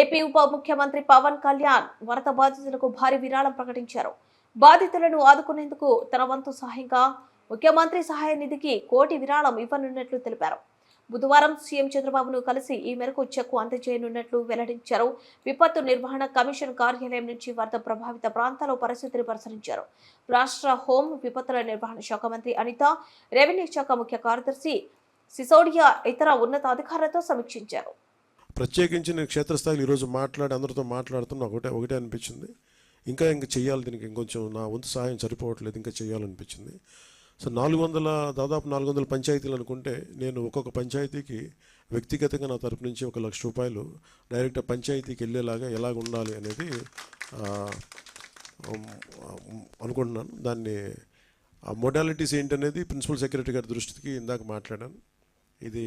AP ఉప ముఖ్యమంత్రి పవన్ కళ్యాణ్ వరద బాధితులకు భారీ విరాళం ప్రకటించారు. బాధితులను ఆదుకునేందుకు తన వంతు సహాయంగా ముఖ్యమంత్రి సహాయ నిధికి కోటి విరాళం ఇవ్వనున్నట్లు తెలిపారు. బుధవారం సీఎం చంద్రబాబును కలిసి ఈ మేరకు చెక్కు అందజేయనున్నట్లు వెల్లడించారు. విపత్తు నిర్వహణ కమిషన్ కార్యాలయం నుంచి వరద ప్రభావిత ప్రాంతాల్లో పరిస్థితిని పరిశీలించారు. రాష్ట్ర హోం విపత్తుల నిర్వహణ శాఖ మంత్రి అనిత రెవెన్యూ శాఖ ముఖ్య కార్యదర్శి సిసోడియా ఇతర ఉన్నతాధికారులతో సమీక్షించారు. ప్రత్యేకించి నేను క్షేత్రస్థాయిలో ఈరోజు మాట్లాడి అందరితో మాట్లాడుతున్నా ఒకటే ఒకటే అనిపించింది. ఇంకా ఇంకా చేయాలి దీనికి ఇంకొంచెం నా వంతు సహాయం సరిపోవట్లేదు ఇంకా చేయాలనిపించింది. సో నాలుగు వందల దాదాపు నాలుగు వందల పంచాయతీలు అనుకుంటే నేను ఒక్కొక్క పంచాయతీకి వ్యక్తిగతంగా నా తరపు నుంచి ఒక లక్ష రూపాయలు డైరెక్ట్ పంచాయతీకి వెళ్ళేలాగా ఎలాగ ఉండాలి అనేది అనుకుంటున్నాను. దాన్ని ఆ మొడాలిటీస్ ఏంటనేది ప్రిన్సిపల్ సెక్రటరీ గారి దృష్టికి ఇందాక మాట్లాడాను. ఇది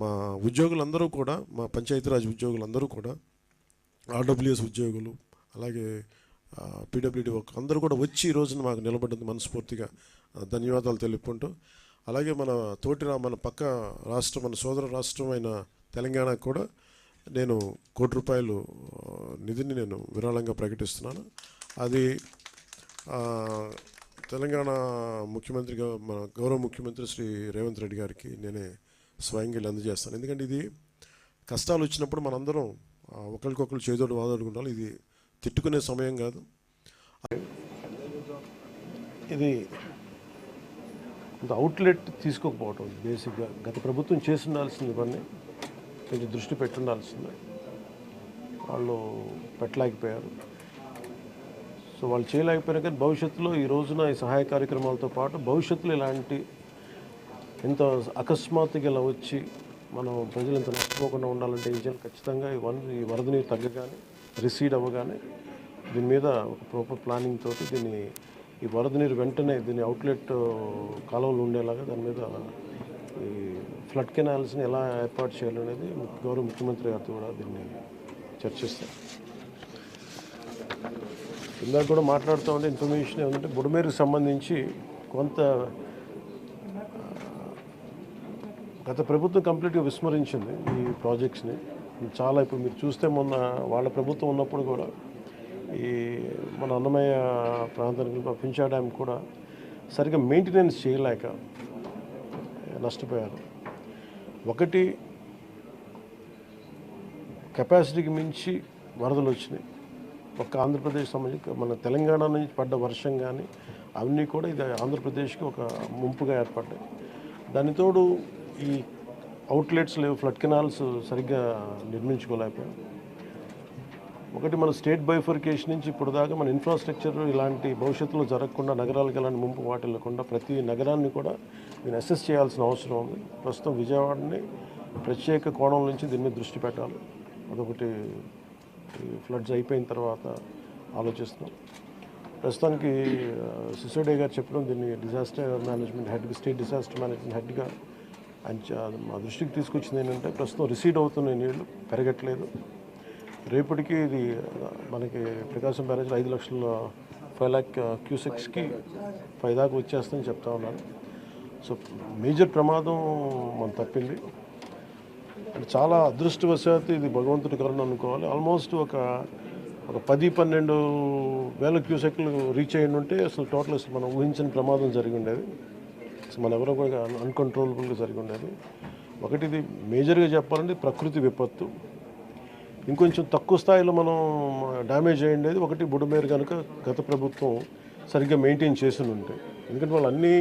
మా ఉద్యోగులందరూ కూడా మా పంచాయతీరాజ్ ఉద్యోగులందరూ కూడా ఆర్డబ్ల్యూఎస్ ఉద్యోగులు అలాగే పీడబ్ల్యూడి వర్క్ అందరూ కూడా వచ్చి ఈ రోజున మాకు నిలబడ్డది మనస్ఫూర్తిగా. ధన్యవాదాలు తెలుపుకుంటూ అలాగే మన తోటి మన పక్క రాష్ట్రం మన సోదర రాష్ట్రమైన తెలంగాణకు కూడా నేను కోటి రూపాయలు నిధిని నేను విరాళంగా ప్రకటిస్తున్నాను. అది తెలంగాణ ముఖ్యమంత్రిగా మన గౌరవ ముఖ్యమంత్రి శ్రీ రేవంత్ రెడ్డి గారికి నేనే స్వయంగా వెళ్ళి అందజేస్తాను ఎందుకంటే ఇది కష్టాలు వచ్చినప్పుడు మనందరం ఒకరికొకరు చేదోడు వాదోడుకుంటాం ఇది తిట్టుకునే సమయం కాదు. ఇది కొంత అవుట్లెట్ తీసుకోకపోవటం బేసిక్గా. గత ప్రభుత్వం చేసి ఉండాల్సింది పని కొంచెం దృష్టి పెట్టుండాల్సింది. వాళ్ళు పెట్టలేకపోయారు. సో వాళ్ళు చేయలేకపోయినా కానీ భవిష్యత్తులో ఈ రోజున ఈ సహాయ కార్యక్రమాలతో పాటు భవిష్యత్తులో ఇలాంటి ఇంత అకస్మాత్తుగా ఇలా వచ్చి మనం ప్రజలు ఇంత నష్టపోకుండా ఉండాలంటే ఈ చేయాలి ఖచ్చితంగా ఈ వన్ ఈ వరద నీరు తగ్గగానే రిసీడ్ అవ్వగానే దీని మీద ఒక ప్రాపర్ ప్లానింగ్ తోటి దీన్ని ఈ వరద నీరు వెంటనే దీని అవుట్లెట్ కాలువలు ఉండేలాగా దాని మీద ఈ ఫ్లడ్ కెనాల్స్ని ఎలా ఏర్పాటు చేయాలనేది గౌరవ ముఖ్యమంత్రి గారితో కూడా దీన్ని చర్చిస్తారు. ఇందాక కూడా మాట్లాడుతూ ఉంటే ఇన్ఫర్మేషన్ ఏంటంటే బుడమేరుకు సంబంధించి కొంత గత ప్రభుత్వం కంప్లీట్గా విస్మరించింది ఈ ప్రాజెక్ట్స్ని. చాలా ఇప్పుడు మీరు చూస్తే మొన్న వాళ్ళ ప్రభుత్వం ఉన్నప్పుడు కూడా ఈ మన అన్నమయ్య ప్రాంతానికి పించా డ్యామ్ కూడా సరిగ్గా మెయింటెనెన్స్ చేయలేక నష్టపోయారు. ఒకటి కెపాసిటీకి మించి వరదలు వచ్చినాయి. ఒక్క ఆంధ్రప్రదేశ్ సంబంధించి మన తెలంగాణ నుంచి పడ్డ వర్షం కానీ అవన్నీ కూడా ఇది ఆంధ్రప్రదేశ్కి ఒక ముంపుగా ఏర్పడ్డాయి. దానితోడు ఈ అవుట్లెట్స్ లేవు ఫ్లడ్ కెనాల్స్ సరిగ్గా నిర్మించుకోలేకపోయాం. ఒకటి మన స్టేట్ బైఫర్కేషన్ నుంచి ఇప్పుడు దాకా మన ఇన్ఫ్రాస్ట్రక్చర్ ఇలాంటి భవిష్యత్తులో జరగకుండా నగరాలకు ఎలాంటి ముంపు వాటిల్లకుండా ప్రతి నగరాన్ని కూడా నేను అసెస్ చేయాల్సిన అవసరం ఉంది. ప్రస్తుతం విజయవాడని ప్రత్యేక కోణం నుంచి దీని మీద దృష్టి పెట్టాలి. అదొకటి ఫ్లడ్స్ అయిపోయిన తర్వాత ఆలోచిస్తున్నాం. ప్రస్తుతానికి సిసోడే గారు చెప్పడం దీన్ని disaster management head state disaster management హెడ్గా అండ్ మా దృష్టికి తీసుకొచ్చింది ఏంటంటే ప్రస్తుతం రిసీడ్ అవుతున్న నీళ్ళు పెరగట్లేదు. రేపటికి ఇది మనకి ప్రకాశం బ్యారేజ్లో ఐదు లక్షల ఫైవ్ ల్యాక్ క్యూసెక్స్కి ఫైవ్ దాకా వచ్చేస్తుందని చెప్తా ఉన్నాను సో మేజర్ ప్రమాదం మనం తప్పింది. అండ్ చాలా అదృష్టవశాత్తు ఇది భగవంతుడి కరుణ అనుకోవాలి. ఆల్మోస్ట్ ఒక ఒక పది పన్నెండు వేల క్యూసెక్లు రీచ్ అయ్యి ఉంటే అసలు టోటల్ అసలు మనం ఊహించిన ప్రమాదం జరిగి ఉండేది. మన ఎవరో కూడా అన్కంట్రోలబుల్గా జరిగి ఉండేది ఒకటి ఇది మేజర్గా చెప్పాలంటే ప్రకృతి విపత్తు. ఇంకొంచెం తక్కువ స్థాయిలో మనం డ్యామేజ్ అయ్యేది ఒకటి బుడమేరు కనుక గత ప్రభుత్వం సరిగ్గా మెయింటైన్ చేసి ఉంటే ఎందుకంటే వాళ్ళు అన్ని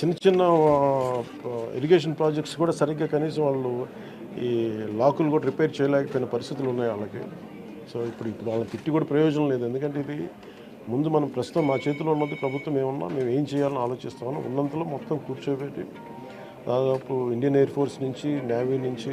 చిన్న చిన్న ఇరిగేషన్ ప్రాజెక్ట్స్ కూడా సరిగ్గా కనీసం వాళ్ళు ఈ లాకులు కూడా రిపేర్ చేయలేకపోయిన పరిస్థితులు ఉన్నాయి వాళ్ళకి. సో ఇప్పుడు ఇప్పుడు వాళ్ళని తిట్టి కూడా ప్రయోజనం లేదు. ఎందుకంటే ఇది ముందు మనం ప్రస్తుతం మా చేతిలో ఉన్నది ప్రభుత్వం ఏమన్నా మేము ఏం చేయాలని ఆలోచిస్తామని ఉన్నంతలో మొత్తం కూర్చోబెట్టి దాదాపు ఇండియన్ ఎయిర్ ఫోర్స్ నుంచి నేవీ నుంచి